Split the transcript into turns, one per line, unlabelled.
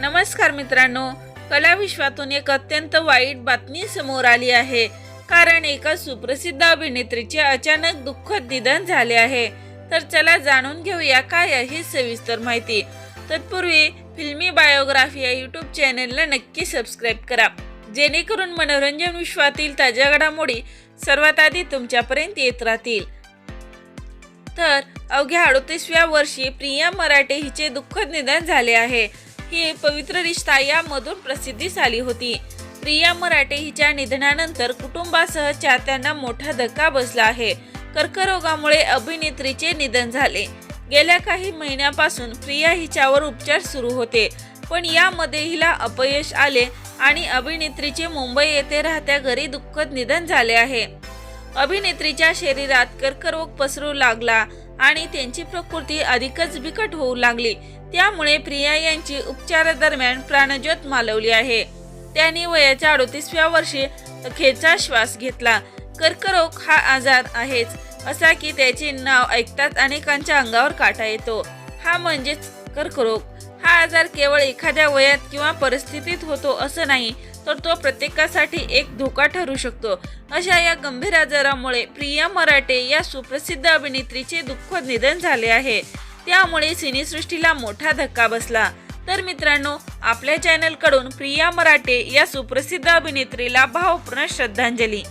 नमस्कार मित्रांनो कला विश्वातून एक अत्यंत वाईट बातमी समोर आली आहे. कारण एका सुप्रसिद्ध अभिनेत्रीचे अचानक दुःखद निधन झाले आहे. तर चला जाणून घेऊया काय आहे ही सविस्तर माहिती. तत्पूर्वी फिल्मी बायोग्राफी या यूट्यूब चॅनेलला नक्की सबस्क्राईब करा. जेणेकरून मनोरंजन विश्वातील ताज्या घडामोडी सर्वात आधी तुमच्यापर्यंत येत राहतील. तर अवघ्या अडोतीसव्या वर्षी प्रिया मराठे हिचे दुःखद निधन झाले आहे. ही पवित्र रिश्ता यामधून प्रसिद्धीस आली होती. प्रिया मराठे हिच्या निधनानंतर कुटुंबासह चाहत्यांना मोठा धक्का बसला आहे. कर्करोगामुळे अभिनेत्रीचे निधन झाले. गेल्या काही महिन्यापासून प्रिया हिच्यावर उपचार सुरू होते पण यामध्ये हिला अपयश आले आणि अभिनेत्रीचे मुंबई येथे राहत्या घरी दुःखद निधन झाले आहे. अभिनेत्रीच्या शरीरात कर्करोग पसरू लागला आणि त्यांची प्रकृती अधिकच बिकट होऊ लागली. त्यामुळे प्रिया यांची उपचारादरम्यान प्राणज्योत मालवली आहे. त्यांनी वयाच्या अडोतीसव्या वर्षी अखेरचा श्वास घेतला. कर्करोग हा आजार आहेच असा की त्याचे नाव ऐकताच अनेकांच्या अंगावर काटा येतो. हा म्हणजेच कर्करोग. हा आजार केवळ एखाद्या वयात किंवा परिस्थितीत होतो असं नाही तर तो प्रत्येकासाठी एक धोका ठरू शकतो. अशा या गंभीर आजारामुळे प्रिया मराठे या सुप्रसिद्ध अभिनेत्रीचे दुःखद निधन झाले आहे. त्यामुळे सिनेसृष्टीला मोठा धक्का बसला. तर मित्रांनो आपल्या चॅनलकडून प्रिया मराठे या सुप्रसिद्ध अभिनेत्रीला भावपूर्ण श्रद्धांजली.